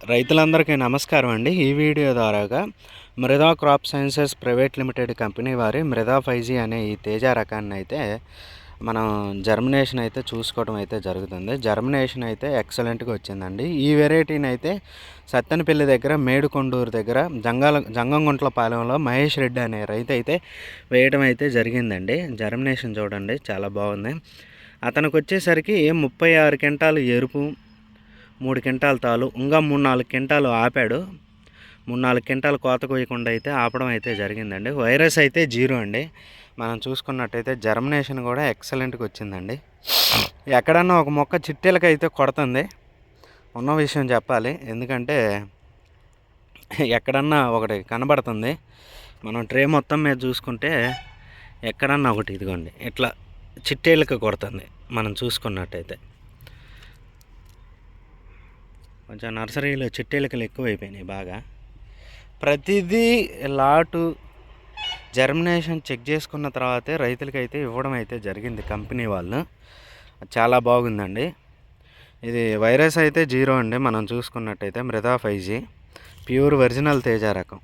రైతులందరికీ నమస్కారం అండి. ఈ వీడియో ద్వారాగా Mruda crop sciences private limited company వారి మృదా ఫైజీ అనే ఈ తేజ రకాన్ని అయితే మనం జర్మినేషన్ అయితే చూసుకోవడం అయితే జరుగుతుంది. జర్మినేషన్ అయితే ఎక్సలెంట్గా వచ్చిందండి. ఈ వెరైటీని అయితే సత్తెనపల్లి దగ్గర మేడుకొండూరు దగ్గర జంగాల జంగంగుంట్ల పాలెంలో మహేష్ రెడ్డి అనే రైతు అయితే వేయడం అయితే జరిగిందండి. జర్మినేషన్ చూడండి చాలా బాగుంది. అతనికి వచ్చేసరికి ముప్పై ఆరు క్వింటాలు ఎరుపు మూడు క్వింటాలు తాలు ఇంకా మూడు నాలుగు క్వింటాలు ఆపాడు. మూడు నాలుగు క్వింటాలు కోత కోయకుండా అయితే ఆపడం అయితే జరిగిందండి. వైరస్ అయితే జీరో అండి. మనం చూసుకున్నట్టయితే జర్మినేషన్ కూడా ఎక్సలెంట్గా వచ్చిందండి. ఎక్కడన్నా ఒక మొక్క చిట్టెలకి అయితే కొడుతుంది. ఉన్న విషయం చెప్పాలి. ఎందుకంటే ఎక్కడన్నా ఒకటి కనబడుతుంది. మనం ట్రే మొత్తం మీద చూసుకుంటే ఎక్కడన్నా ఒకటి ఇదిగోండి ఇట్లా చిట్టేళ్ళకి కొడుతుంది మనం చూసుకున్నట్టయితే. కొంచెం నర్సరీలో చిట్టేలికలు ఎక్కువైపోయినాయి బాగా. ప్రతిదీ లాటు జర్మినేషన్ చెక్ చేసుకున్న తర్వాతే రైతులకైతే ఇవ్వడం అయితే జరిగింది కంపెనీ వాళ్ళు. చాలా బాగుందండి. ఇది వైరస్ అయితే జీరో అండి. మనం చూసుకున్నట్టయితే Mruda five G pure original Teja రకం.